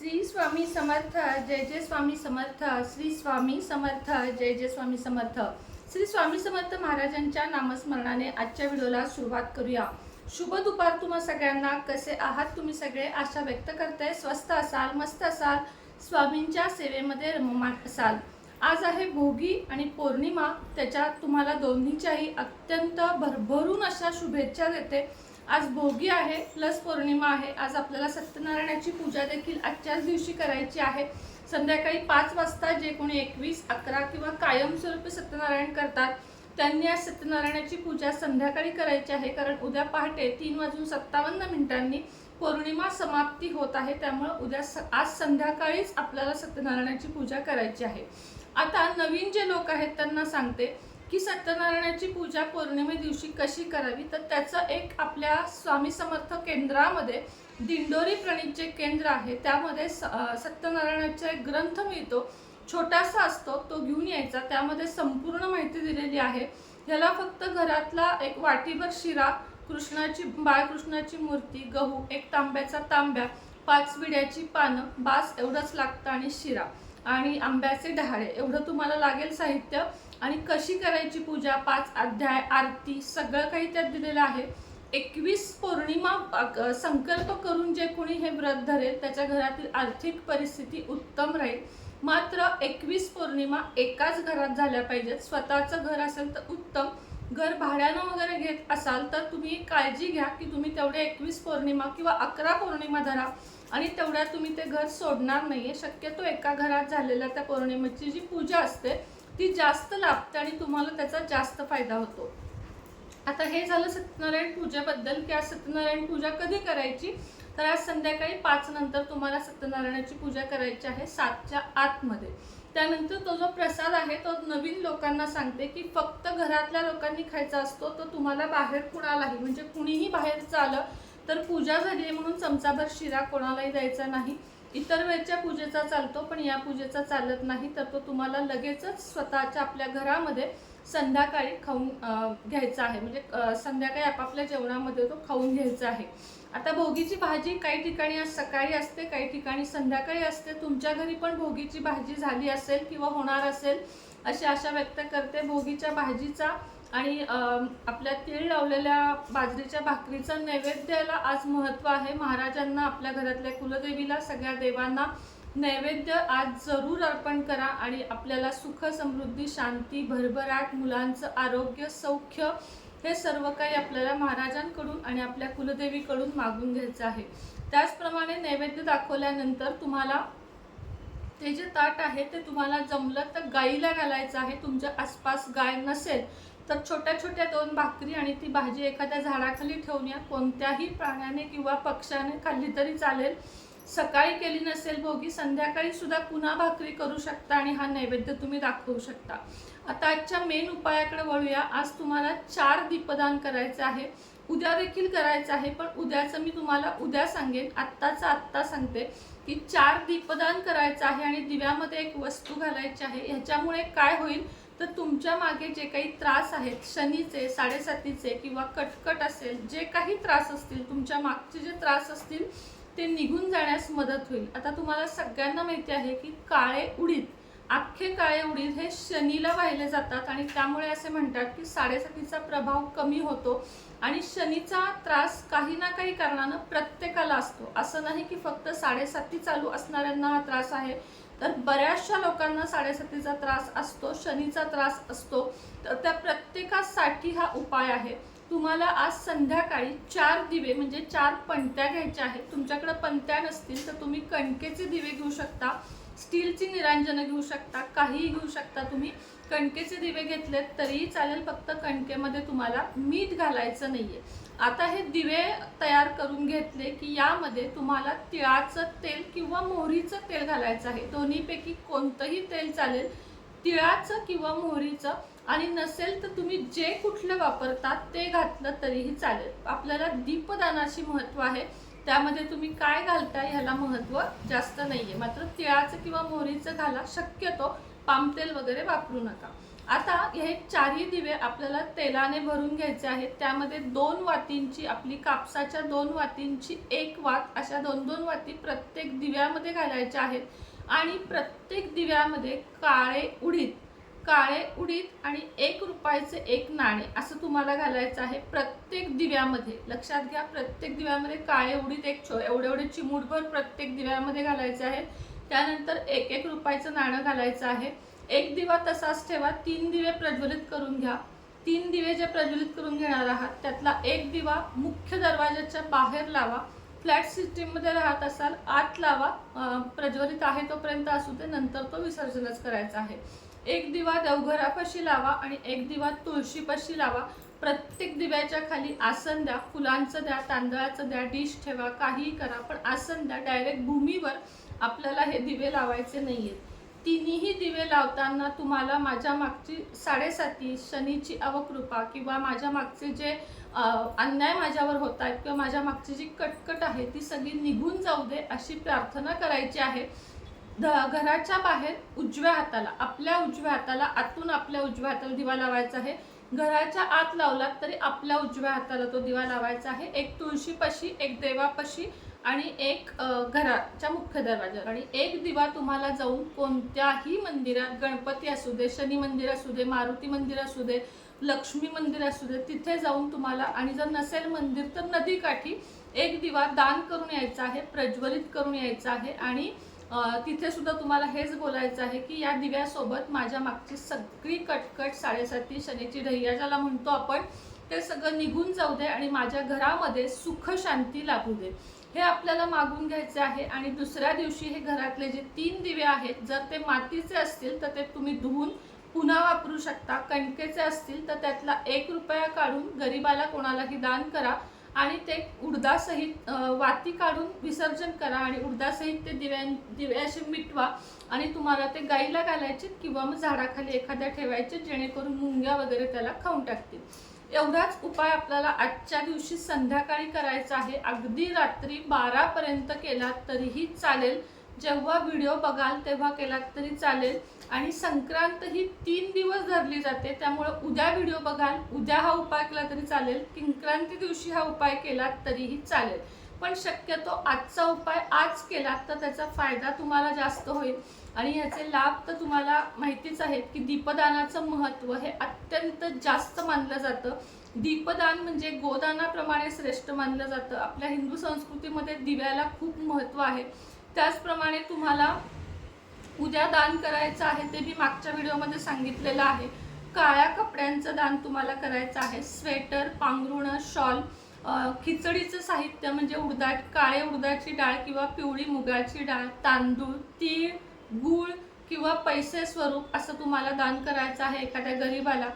श्री स्वामी समर्थ जय जय स्वामी समर्थ श्री स्वामी समर्थ जय जय स्वामी समर्थ. श्री स्वामी समर्थ महाराजांच्या नामस्मरणाने आजच्या व्हिडिओला सुरुवात करूया. शुभ दुपार तुम्हा सगळ्यांना. कसे आहात तुम्ही सगळे? आशा व्यक्त करताय. स्वस्त असाल मस्त असाल. स्वामींच्या सेवेमध्ये रममाण असाल. आज आहे भोगी आणि पौर्णिमा. त्याच्यात तुम्हाला दोन्हीच्याही अत्यंत भरभरून अशा शुभेच्छा देते. आज भोगी आहे प्लस पौर्णिमा आहे. आज आपल्याला सत्यनारायणाची पूजा देखील आजच्याच दिवशी करायची आहे. संध्याकाळी पाच वाजता जे कोणी एकवीस अकरा किंवा कायमस्वरूपी सत्यनारायण करतात त्यांनी आज सत्यनारायणाची पूजा संध्याकाळी करायची आहे. कारण उद्या पहाटे तीन वाजून सत्तावन्न मिनिटांनी पौर्णिमा समाप्ती होत आहे. त्यामुळे उद्या स आज संध्याकाळीच आपल्याला सत्यनारायणाची पूजा करायची आहे. आता नवीन जे लोक आहेत त्यांना सांगते. की सत्यनारायणाची पूजा पौर्णिमे दिवशी कशी करावी? तर त्याचं एक आपल्या स्वामी समर्थ केंद्रामध्ये दिंडोरी प्रणित जे केंद्र आहे. त्यामध्ये स- सत्यनारायणाचा एक ग्रंथ मिळतो. छोटासा असतो तो घेऊन यायचा. त्यामध्ये संपूर्ण माहिती दिलेली आहे. ह्याला फक्त घरातला एक वाटीभर शिरा कृष्णाची बाळकृष्णाची मूर्ती गहू एक तांब्याचा तांब्या पाच विड्याची पानं बास एवढंच लागतं आणि शिरा. आणि आंब्याचे डहाळे एवढं तुम्हाला लागेल साहित्य. आणि कशी करायची पूजा? पाच अध्याय आरती सगळं काही त्यात दिलेलं आहे. एकवीस पौर्णिमा संकल्प करून जे कोणी हे व्रत धरेल त्याच्या घरातील आर्थिक परिस्थिती उत्तम राहील. मात्र एकवीस पौर्णिमा एकाच घरात झाल्या पाहिजेत. स्वतःचं घर असेल तर उत्तम. घर भाड्यानं वगैरे घेत असाल तर तुम्ही काळजी घ्या की तुम्ही तेवढे एकवीस पौर्णिमा किंवा अकरा पौर्णिमा धरा. आणि तेवढ्या तुम्ही ते घर सोडणार नाहीये. शक्यतो एका घरात झालेल्या त्या पौर्णिमेची जी पूजा असते ती जास्त लाभते आणि तुम्हाला त्याचा जास्त फायदा होतो. आता हे झालं सत्यनारायण पूजेबद्दल. की आज सत्यनारायण पूजा कधी करायची? तर आज संध्याकाळी पाच नंतर तुम्हाला सत्यनारायणाची पूजा करायची आहे सातच्या आतमध्ये. त्यानंतर तो जो प्रसाद आहे तो नवीन लोकांना सांगते की फक्त घरातल्या लोकांनी खायचा असतो तो तुम्हाला बाहेर कुणालाही म्हणजे कुणीही बाहेरचं आलं तर पूजा झाली आहे म्हणून चमचाभर शिरा कोणालाही द्यायचा नाही. इतर वेळच्या पूजेचा चालतो पण या पूजेचा चालत नाही तर तो तुम्हाला लगेचच स्वतःच्या आपल्या घरामध्ये संध्याकाळी खाऊन घ्यायचा आहे. म्हणजे संध्याकाळी आपापल्या जेवणामध्ये तो खाऊन घ्यायचा आहे. आता भोगीची भाजी काही ठिकाणी आज सकाळी असते काही ठिकाणी संध्याकाळी असते. तुमच्या घरी पण भोगीची भाजी झाली असेल किंवा होणार असेल अशी आशा व्यक्त करते. भोगीच्या भाजीचा आणि आपल्या तीळ लावलेल्या बाजरीच्या भाकरीचा नैवेद्याला आज महत्त्व आहे. महाराजांना आपल्या घरातल्या कुलदेवीला सगळ्या देवांना नैवेद्य आज जरूर अर्पण करा आणि आपल्याला सुख समृद्धी शांती भरभराट मुलांचं आरोग्य सौख्य हे सर्व काही आपल्याला महाराजांकडून आणि आपल्या कुलदेवीकडून मागून घ्यायचं आहे. त्याचप्रमाणे नैवेद्य दाखवल्यानंतर तुम्हाला ते जे ताट आहे ते तुम्हाला जमलं तर गाईला घालायचं आहे. तुमच्या आसपास गाय नसेल तर छोट्या छोट्या दोन भाकरी आणि ती भाजी एखाद्या झाडाखाली ठेवून या. कोणत्याही प्राण्याने किंवा पक्ष्याने खाल्ली तरी चालेल. सकाळी केली नसेल भोगी संध्याकाळी सुद्धा पुन्हा भाकरी करू शकता आणि हा नैवेद्य तुम्ही दाखवू शकता. आता आजच्या मेन उपायाकडे वळूया. आज तुम्हाला चार दीपदान करायचं आहे. उद्या देखील करायचं आहे पण उद्याचं मी तुम्हाला उद्या सांगेन. आत्ताचं आत्ता सांगते की चार दीपदान करायचं आहे आणि दिव्यामध्ये एक वस्तू घालायची आहे. ह्याच्यामुळे काय होईल? तर तुमच्या मागे जे काही त्रास आहेत शनीचे साडेसातीचे किंवा कटकट असेल जे काही त्रास असतील तुमच्या मागचे जे त्रास असतील ते निघून जाण्यास मदत होईल. आता तुम्हाला सगळ्यांना माहिती आहे की काळे उडीद अख्खे काळे उडीद हे शनीला वाहिले जातात आणि त्यामुळे असे म्हणतात की साडेसातीचा प्रभाव कमी होतो आणि शनीचा त्रास काही ना काही कारणानं प्रत्येकाला असतो. असं नाही की फक्त साडेसाती चालू असणाऱ्यांना हा त्रास आहे तर बऱ्याचशा लोकांना साडेसातीचा त्रास असतो शनीचा त्रास असतो. तर त्या प्रत्येकासाठी हा उपाय आहे. तुम्हाला आज संध्याकाळी चार दिवे म्हणजे चार पणत्या घ्यायच्या आहेत. तुमच्याकडे पणत्या नसतील तर तुम्ही कणकेचे दिवे घेऊ शकता. स्टीलची निरांजनं घेऊ शकता काहीही घेऊ शकता तुम्ही. कणकेचे दिवे घेतलेत तरीही चालेल फक्त कणकेमध्ये तुम्हाला मीठ घालायचं नाही आहे आता हे दिवे तयार करून घेतले की यामध्ये तुम्हाला तिळाचं तेल किंवा मोहरीचं तेल घालायचं आहे. दोन्हीपैकी कोणतंही तेल चालेल तिळाचं किंवा मोहरीचं. आणि नसेल तर तुम्ही जे कुठलं वापरतात ते घातलं तरीही चालेल. आपल्याला दीपदानाशी महत्त्व आहे. त्यामध्ये तुम्ही काय घालता ह्याला महत्त्व जास्त नाही आहे मात्र तिळाचं किंवा मोहरीचं घाला शक्यतो पामतेल वगैरे वापरू नका. आता हे चारही दिवे आपल्याला तेलाने भरून घ्यायचे आहेत. त्यामध्ये दोन वातींची आपली कापसाच्या दोन वातींची एक वात अशा दोन दोन वाती प्रत्येक दिव्यामध्ये घालायच्या आहेत. आणि प्रत्येक दिव्यामध्ये काळे उडीद काळे उडीद आणि एक रुपयाचे एक नाणे असं तुम्हाला घालायचं आहे प्रत्येक दिव्यामध्ये. लक्षात घ्या प्रत्येक दिव्यामध्ये काळे उडीद एक छो एवढे एवढे चिमूटभर प्रत्येक दिव्यामध्ये घालायचे आहे त्यानंतर एक एक रुपयाचं नाणं घालायचं आहे. एक दिवा तसाच ठेवा तीन दिवे प्रज्वलित करून घ्या. तीन दिवे जे प्रज्वलित करून घेणार आहात त्यातला एक दिवा मुख्य दरवाजाच्या बाहेर लावा. फ्लॅट सिस्टीममध्ये राहत असाल आत लावा. प्रज्वलित आहे तोपर्यंत असू दे नंतर तो विसर्जनच करायचा आहे. एक दिवा देवघरापाशी लावा आणि एक दिवा तुळशीपाशी लावा. प्रत्येक दिव्याच्या खाली आसन द्या फुलांचं द्या तांदळाचं द्या डिश ठेवा काहीही करा पण आसन द्या. डायरेक्ट भूमीवर आपल्याला हे दिवे लावायचे नाही आहेत तिन्ही दिवे लावताना तुम्हाला माझ्या मागची साडेसाती शनीची अवकृपा किंवा माझ्या मागचे जे अन्याय माझ्यावर होत आहेत किंवा माझ्या मागची जी कटकट आहे ती सगळी निघून जाऊ दे अशी प्रार्थना करायची आहे. घराच्या बाहेर उजव्या हाताला आपल्या उजव्या हाताला आतून आपल्या उजव्या हाताला दिवा लावायचा आहे. घराच्या आत लावलात तरी आपल्या उजव्या हाताला तो दिवा लावायचा आहे. एक तुळशीपाशी एक देवापाशी आणि एक घराच्या मुख्य दरवाजावर आणि एक दिवा तुम्हाला जाऊन कोणत्याही मंदिरात गणपती असू दे शनी मंदिर असू दे मारुती मंदिर असू दे लक्ष्मी मंदिर असू दे तिथे जाऊन तुम्हाला आणि जर नसेल मंदिर तर नदीकाठी एक दिवा दान करून यायचा आहे प्रज्वलित करून यायचा आहे आणि तिथे सुद्धा तुम्हाला हेच बोलायचं आहे की या दिव्यासोबत माझ्या मागची सगळी कटकट साडेसाती शनीची ढैया ज्याला म्हणतो आपण ते सगळं निघून जाऊ दे आणि माझ्या घरामध्ये सुख शांती लाभू दे. हे आपल्याला मागून घ्यायचे आहे आणि दुसऱ्या दिवशी हे घरातले जे तीन दिवे आहेत जर ते मातीचे असतील तर ते तुम्ही धुवून पुन्हा वापरू शकता. कणकेचे असतील तर त्यातला एक रुपया काढून गरिबाला कोणालाही दान करा. आणि ते उडदासहित वाती काढून विसर्जन करा आणि उडदासहित ते दिव्या दिव्याशी मिटवा आणि तुम्हाला ते गाईला घालायचे किंवा मग झाडाखाली एखाद्या ठेवायचे जेणेकरून मुंग्या वगैरे त्याला खाऊन टाकतील. एवढाच उपाय आपल्याला आजच्या दिवशी संध्याकाळी करायचा आहे. अगदी रात्री बारापर्यंत केला तरीही चालेल. जेव्हा व्हिडिओ बघाल तेव्हा केलात तरी चालेल. आणि संक्रांत ही तीन दिवस धरली जाते त्यामुळे उद्या व्हिडिओ बघाल उद्या हा उपाय केला तरी चालेल. किंक्रांती दिवशी हा उपाय केला तरीही चालेल. पण शक्यतो आजचा उपाय आज केला तर त्याचा फायदा तुम्हाला जास्त होईल. आणि ह्याचे लाभ तर तुम्हाला माहितीच आहेत की दीपदानाचं महत्त्व हे अत्यंत जास्त मानलं जातं. दीपदान म्हणजे गोदानाप्रमाणे श्रेष्ठ मानलं जातं. आपल्या हिंदू संस्कृतीमध्ये दिव्याला खूप महत्त्व आहे. त्याचप्रमाणे तुम्हाला उद्या दान करायचं आहे ते मी मागच्या व्हिडिओमध्ये सांगितलेलं आहे. काळ्या कपड्यांचं दान तुम्हाला करायचं आहे. स्वेटर पांघरुणं शॉल खिचडीचं साहित्य म्हणजे उडदा काळे उडदाची डाळ किंवा पिवळी मुगाची डाळ तांदूळ तीळ गूळ किंवा पैसे स्वरूप असं तुम्हाला दान करायचं आहे एखाद्या गरीबाला.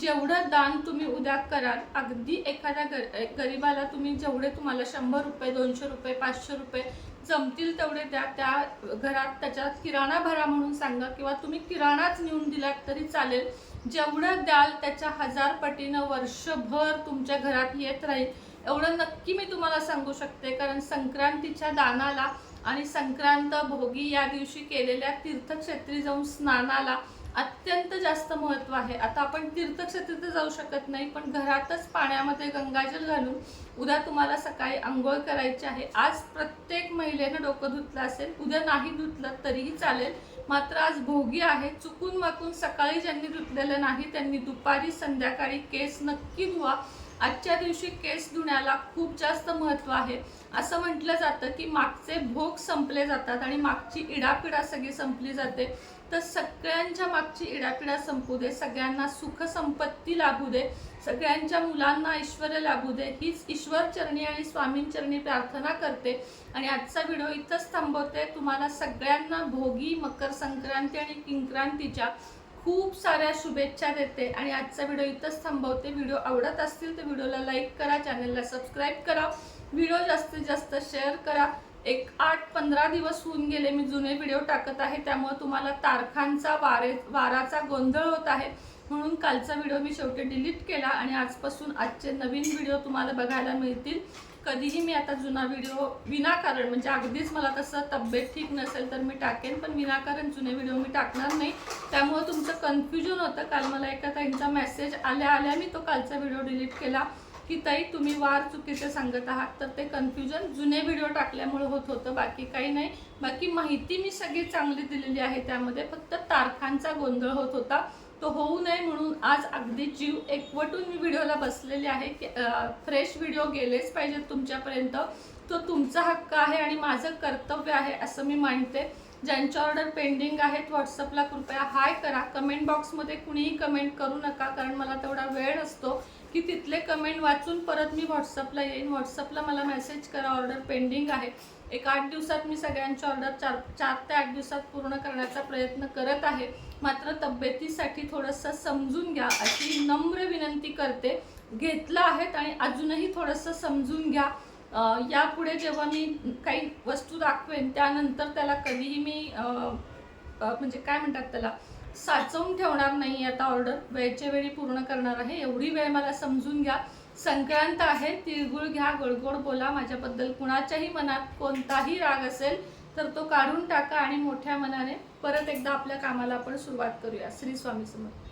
जेवढं दान तुम्ही उद्या कराल अगदी एखाद्या गर गरीबाला तुम्ही जेवढे तुम्हाला शंभर रुपये दोनशे रुपये पाचशे रुपये जमतील तेवढे द्या त्या घरात त्याच्यात किराणा भरा म्हणून सांगा किंवा तुम्ही किराणाच नेऊन दिलात तरी चालेल. जेवढं द्याल त्याच्या हजार पटीनं वर्षभर तुमच्या घरात येत राहील. एवढं नक्की मी तुम्हाला सांगू शकते कारण संक्रांतीच्या दानाला आणि संक्रांत भोगी या दिवशी केलेल्या तीर्थक्षेत्री जाऊन स्नानाला अत्यंत जास्त महत्त्व आहे. आता आपण तीर्थक्षेत्री तर जाऊ शकत नाही पण घरातच पाण्यामध्ये गंगाजल घालून उद्या तुम्हाला सकाळी आंघोळ करायची आहे. आज प्रत्येक महिलेनं डोकं धुतलं असेल उद्या नाही धुतलं तरीही चालेल. मात्र आज भोगी आहे. चुकून माकून सकाळी ज्यांनी धुतलेलं नाही त्यांनी दुपारी संध्याकाळी केस नक्की धुवा. आजच्या दिवशी केस धुण्याला खूप जास्त महत्त्व आहे. असं म्हटलं जातं की मागचे भोग संपले जातात आणि मागची इडापिडा सगळी संपली जाते. तर सगळ्यांच्या मागची इडापिडा संपू दे सगळ्यांना सुख संपत्ती लाभू दे सगळ्यांच्या मुलांना ऐश्वर लाभू दे हीच ईश्वरचरणी आणि स्वामींचरणी प्रार्थना करते. आणि आजचा व्हिडिओ इथंच थांबवते. तुम्हाला सगळ्यांना भोगी मकर संक्रांती आणि किंक्रांतीच्या खूप साऱ्या शुभेच्छा देते आणि आजचा व्हिडिओ इथंच थांबवते. व्हिडिओ आवडत असतील तर व्हिडिओला लाईक करा चॅनलला सबस्क्राईब करा. व्हिडिओ जास्तीत जास्त शेअर करा. एक आठ पंधरा दिवस होऊन गेले मी जुने व्हिडिओ टाकत आहे त्यामुळे तुम्हाला तारखांचा वारे वाराचा गोंधळ होत आहे. म्हणून कालचा व्हिडिओ मी शेवटी डिलीट केला आणि आजपासून आजचे नवीन व्हिडिओ तुम्हाला बघायला मिळतील. कधीही मी आता जुना व्हिडिओ विनाकारण म्हणजे अगदीच मला तसं तब्येत ठीक नसेल तर मी टाकेन पण विनाकारण जुने व्हिडिओ मी टाकणार नाही. त्यामुळं तुमचं कन्फ्युजन होतं. काल मला एका ताईंचा मेसेज आल्या आल्या मी तो कालचा व्हिडिओ डिलीट केला. की ताई तुम्ही वार चुकीचे सांगत आहात. तर ते कन्फ्युजन जुने व्हिडिओ टाकल्यामुळे होत होतं. बाकी काही नाही. बाकी माहिती मी सगळी चांगली दिलेली आहे त्यामध्ये. फक्त तारखांचा गोंधळ होत होता. तो होऊ नये म्हणून आज अगदी जीव एकवटून मी व्हिडिओला बसलेले आहे की फ्रेश व्हिडिओ गेलेच पाहिजेत तुमच्यापर्यंत. तो तुमचा हक्क आहे आणि माझं कर्तव्य आहे असं मी मानते. ज्यांच्या ऑर्डर पेंडिंग आहेत व्हॉट्सअपला कृपया हाय करा. कमेंट बॉक्समध्ये कुणीही कमेंट करू नका कारण मला तेवढा वेळ असतो की तिथले कमेंट वाचून परत मी व्हॉट्सअपला येईन. व्हॉट्सअपला मला मेसेज करा. ऑर्डर पेंडिंग आहे. एक आठ दिवसात मी सगळ्यांची ऑर्डर चार चार ते आठ दिवसात पूर्ण करण्याचा प्रयत्न करत आहे. मात्र तब्येतीसाठी थोडंसं समजून घ्या. अशी नम्र विनंती करते. घेतलं आहेत आणि अजूनही थोडंसं समजून घ्या. यापुढे जेव्हा मी काही वस्तू दाखवेन त्यानंतर त्याला कधीही मी म्हणजे काय म्हणतात त्याला? साचवून ठेवणार नाही आता ऑर्डर वेळच्या वेळी पूर्ण करणार आहे. एवढी वेळ मला समजून घ्या. संक्रांत आहे तिळगुळ घ्या गोडगोड बोला. माझ्याबद्दल कुणाच्याही मनात कोणताही राग असेल तर तो काढून टाका आणि मोठ्या मनाने परत एकदा आपल्या कामाला आपण सुरुवात करूया. श्री स्वामी समर्थ.